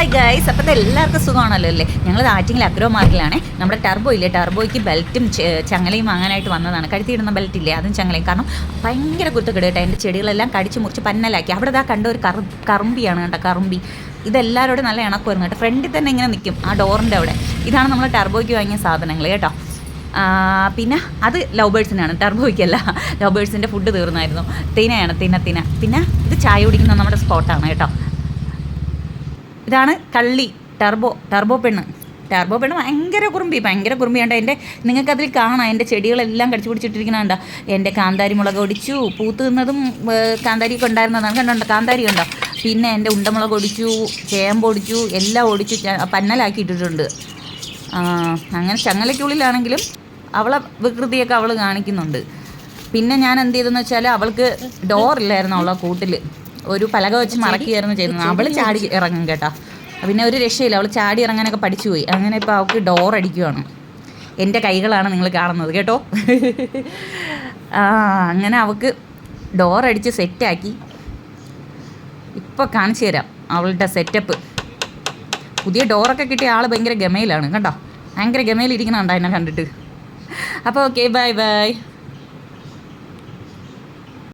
Hi guys അപ്പം എല്ലാവർക്കും സുഖമാണല്ലോ അല്ലേ? ഞങ്ങൾ ആറ്റിങ്ങിൽ അഗ്രോ മാർക്കിലാണ് നമ്മുടെ ടർബോ ഇല്ലേ? ടർബോയ്ക്ക് ബെൽറ്റും ചങ്ങലയും വാങ്ങാനായിട്ട് വന്നതാണ്. കഴുത്തിയിടുന്ന ബെൽറ്റ് ഇല്ലേ അതും ചങ്ങലയും. കാരണം ഭയങ്കര കുത്തു കേട്ടോ. എന്റെ ചെടികളെല്ലാം കടിച്ച് മുറിച്ച് പന്നലാക്കി. അവിടെ ഇതാ കണ്ട ഒരു കറു കറുമ്പിയാണ് കേട്ടോ കറുമ്പി. ഇതെല്ലാവരോടും നല്ല ഇണക്കുമായിരുന്നു കേട്ടോ. ഫ്രണ്ടിൽ തന്നെ ഇങ്ങനെ നിൽക്കും ആ ഡോറിന്റെ അവിടെ. ഇതാണ് നമ്മൾ ടർബോയ്ക്ക് വാങ്ങിയ സാധനങ്ങൾ കേട്ടോ. പിന്നെ അത് ലവ് ബേഴ്സിനാണ് ടർബോയ്ക്കല്ല ലവ് ബേഴ്സിന്റെ ഫുഡ് തീർന്നായിരുന്നു. തിനയാണ് തിന തിന. പിന്നെ ഇത് ചായ കുടിക്കുന്ന നമ്മുടെ സ്പോട്ടാണ് കേട്ടോ. ഇതാണ് കള്ളി ടർബോ ടർബോ പെണ്ണ്. ടർബോ പെണ്ണ് ഭയങ്കര കുറുമ്പി ഭയങ്കര കുറുമ്പിയുണ്ട് എന്റെ നിങ്ങൾക്കതിൽ കാണാം. എന്റെ ചെടികളെല്ലാം കടിച്ചു പിടിച്ചിട്ടിരിക്കുന്നുണ്ടോ എന്റെ കാന്താരി മുളക് ഒടിച്ചു പൂത്ത് നിന്നതും കാന്താരിയൊക്കെ ഉണ്ടായിരുന്നതാണ് കണ്ടോ? കാന്താരി ഉണ്ടോ പിന്നെ എന്റെ ഉണ്ടമുളക് ഒടിച്ചു ചേമ്പ് ഒടിച്ചു എല്ലാം ഒടിച്ചു പന്നലാക്കി ഇട്ടിട്ടുണ്ട് അങ്ങനെ ചങ്ങലയ്ക്കുള്ളിലാണെങ്കിലും അവളെ വികൃതിയൊക്കെ അവൾ കാണിക്കുന്നുണ്ട്. പിന്നെ ഞാൻ എന്ത് ചെയ്തെന്ന് വെച്ചാൽ അവൾക്ക് ഡോർ ഇല്ലായിരുന്നു അവളെ കൂട്ടിൽ ഒരു പലക വെച്ച് മറക്കുകയായിരുന്നു ചെയ്യുന്നത്. അവൾ ചാടി ഇറങ്ങും കേട്ടോ. പിന്നെ ഒരു രക്ഷയില്ല. അവൾ ചാടി ഇറങ്ങാനൊക്കെ പഠിച്ചു പോയി അങ്ങനെ ഇപ്പോൾ അവൾക്ക് ഡോർ അടിക്കുവാണ്. എന്റെ കൈകളാണ് നിങ്ങൾ കാണുന്നത് കേട്ടോ. ആ അങ്ങനെ അവൾക്ക് ഡോർ അടിച്ച് സെറ്റാക്കി ഇപ്പോൾ കാണിച്ചു തരാം അവളുടെ സെറ്റപ്പ് പുതിയ ഡോറൊക്കെ കിട്ടിയ ആൾ ഭയങ്കര ഗമയിലാണ് കേട്ടോ. ഭയങ്കര ഗമയിലിരിക്കുന്നുണ്ടോ എന്നെ കണ്ടിട്ട്. അപ്പോൾ ഓക്കെ ബൈ ബൈ